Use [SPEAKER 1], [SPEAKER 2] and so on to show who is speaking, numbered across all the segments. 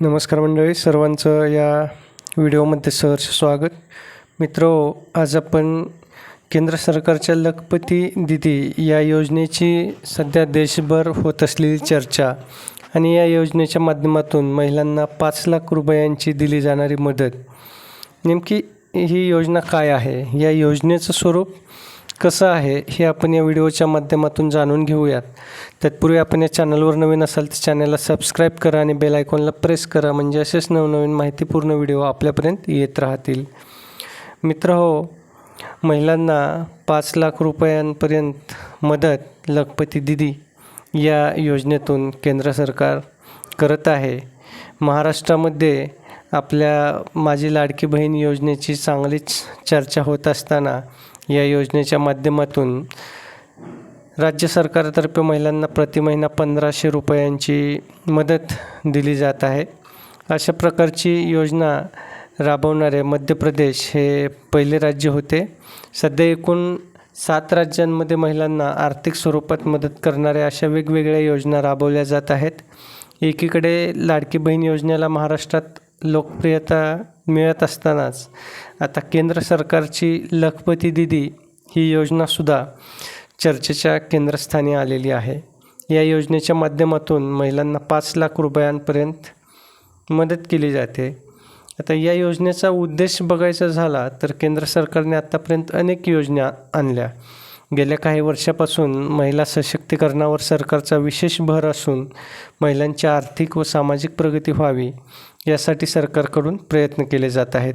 [SPEAKER 1] नमस्कार मंडळी सर्वांचं या व्हिडिओमध्ये सहर्ष स्वागत. मित्र आज आपण केंद्र सरकारच्या लखपती दिदी या योजनेची सध्या देशभर होत असलेली चर्चा आणि या योजनेच्या माध्यमातून महिलांना पाच लाख रुपयांची दिली जाणारी मदत. नेमकी ही योजना काय आहे? या योजनेचं स्वरूप कसं आहे हे आपण या व्हिडिओच्या माध्यमातून जाणून घेऊयात. तत्पूर्वी आपण या चॅनलवर नवीन असाल तर चॅनलला सबस्क्राईब करा आणि बेल आयकॉनला प्रेस करा म्हणजे असेच नवनवीन माहितीपूर्ण व्हिडिओ आपल्यापर्यंत येत राहतील. मित्र हो महिलांना पाच लाख रुपयांपर्यंत मदत लखपती दिदी या योजनेतून केंद्र सरकार करत आहे. महाराष्ट्रामध्ये आपल्या माझी लाडकी बहीण योजनेची चांगलीच चर्चा होत असताना या योजनेच्या माध्यमातून राज्य सरकारतर्फे महिलांना प्रति महिना पंधराशे रुपयांची मदत दिली जात आहे. अशा प्रकारची योजना राबवणारे मध्य प्रदेश हे पहिले राज्य होते. सध्या एकूण सात राज्यांमध्ये महिलांना आर्थिक स्वरूपात मदत करणाऱ्या अशा वेगवेगळ्या योजना राबवल्या जात आहेत. एकीकडे लाडकी बहीण योजनेला महाराष्ट्रात लोकप्रियता मिळत असतानाच आता केंद्र सरकारची लखपती दिदी ही योजनासुद्धा चर्चेच्या केंद्रस्थानी आलेली आहे. या योजनेच्या माध्यमातून महिलांना पाच लाख रुपयांपर्यंत मदत केली जाते. आता या योजनेचा उद्देश बघायचा झाला तर केंद्र सरकारने आत्तापर्यंत अनेक योजना आणल्या. गेल्या काही वर्षापासून महिला सशक्तीकरणावर सरकारचा विशेष भर असून महिलांची आर्थिक व सामाजिक प्रगती व्हावी यासाठी सरकारकडून प्रयत्न केले जात आहेत.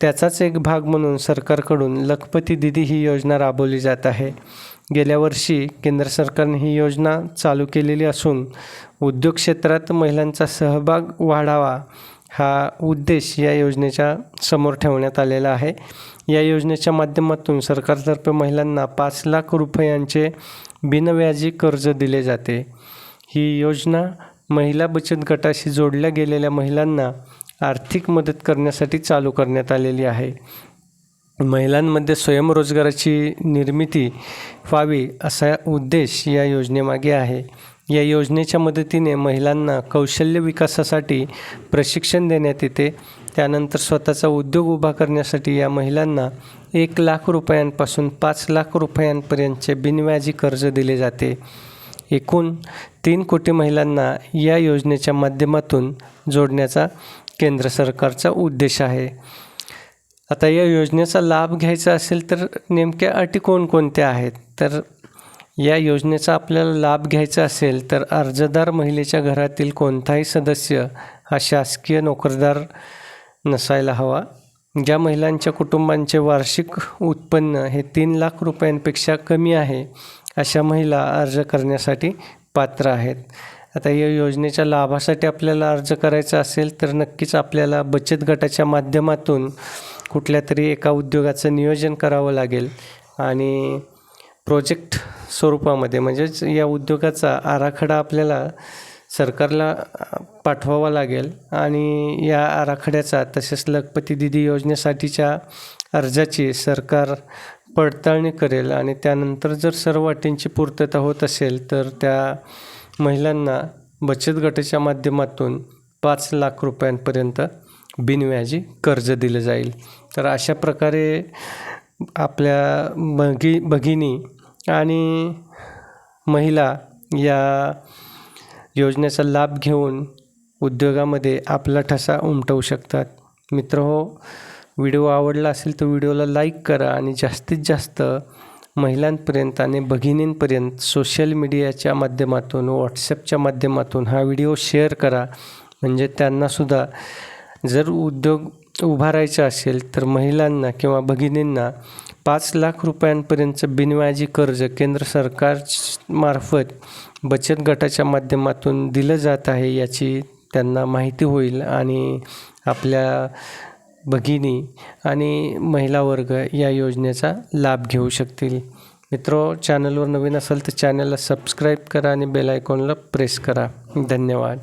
[SPEAKER 1] त्याचाच एक भाग म्हणून सरकारकडून लखपती दिदी ही योजना राबवली जात आहे. गेल्या वर्षी केंद्र सरकारने ही योजना चालू केलेली असून उद्योग क्षेत्रात महिलांचा सहभाग वाढावा हा उद्देश या योजनेच्या समोर ठेवण्यात आलेला आहे. या योजनेच्या माध्यमातून सरकारतर्फे महिलांना पाच लाख रुपयांचे बिनव्याजी कर्ज दिले जाते. ही योजना महिला बचत गटाशी जोडल्या गेलेल्या महिलांना आर्थिक मदत करण्यासाठी चालू करण्यात आलेली आहे. महिलांमध्ये स्वयंरोजगाराची निर्मिती व्हावी असा उद्देश या योजनेमागे आहे. या योजनेच्या मदतीने महिलांना कौशल्य विकासासाठी प्रशिक्षण देण्यात येते. त्यानंतर स्वतःचा उद्योग उभा करण्यासाठी या महिलांना एक लाख रुपयांपासून पाच लाख रुपयांपर्यंतचे बिनव्याजी कर्ज दिले जाते. एकूण तीन कोटी महिलांना या योजनेच्या माध्यमातून जोडण्याचा केंद्र सरकारचा उद्देश आहे. आता या योजनेचा लाभ घ्यायचा असेल तर नेमक्या अटी कोणकोणत्या आहेत? तर या योजनेचा आपल्याला लाभ घ्यायचा असेल तर अर्जदार महिलेच्या घरातील कोणताही सदस्य हा शासकीय नोकरदार नसायला हवा. ज्या महिलांच्या कुटुंबांचे वार्षिक उत्पन्न हे तीन लाख रुपयांपेक्षा कमी आहे अशा महिला अर्ज करण्यासाठी पात्र आहेत. आता या योजनेच्या लाभासाठी आपल्याला अर्ज करायचा असेल तर नक्कीच आपल्याला बचत गटाच्या माध्यमातून कुठल्या तरी एका उद्योगाचं नियोजन करावं लागेल. आणि प्रोजेक्ट स्वरूपामध्ये म्हणजेच या उद्योगाचा आराखडा आपल्याला सरकारला पाठवावा लागेल. आणि या आराखड्याचा तसेच लखपती दिदी योजनेसाठीच्या अर्जाची सरकार पडताळणी करेल आणि त्यानंतर जर सर्व अटींची पूर्तता होत असेल तर त्या महिलांना बचत गटाच्या माध्यमातून पाच लाख रुपयांपर्यंत बिनव्याजी कर्ज दिलं जाईल. तर अशा प्रकारे आपल्या भगी भगिनी आणि महिला या योजनेचा लाभ घेऊन उद्योगामध्ये आपला ठसा उमटवू शकतात. मित्र हो व्हिडिओ आवडला असेल तर व्हिडिओला लाईक करा आणि जास्तीत जास्त महिलांपर्यंत आणि भगिनींपर्यंत सोशल मीडियाच्या माध्यमातून व्हॉट्सॲपच्या माध्यमातून हा व्हिडिओ शेअर करा. म्हणजे त्यांनासुद्धा जर उद्योग उभारायचा असेल तर महिलांना किंवा भगिनींना पाच लाख रुपयांपर्यंतचं बिनव्याजी कर्ज केंद्र सरकार मार्फत बचत गटाच्या माध्यमातून दिलं जात आहे याची त्यांना माहिती होईल आणि आपल्या भगिनी आणि महिला वर्ग या योजनेचा लाभ घेऊ शकतील. मित्रो चॅनलवर नवीन असेल तर चॅनलला सबस्क्राईब करा आणि बेल आयकॉनला प्रेस करा. धन्यवाद.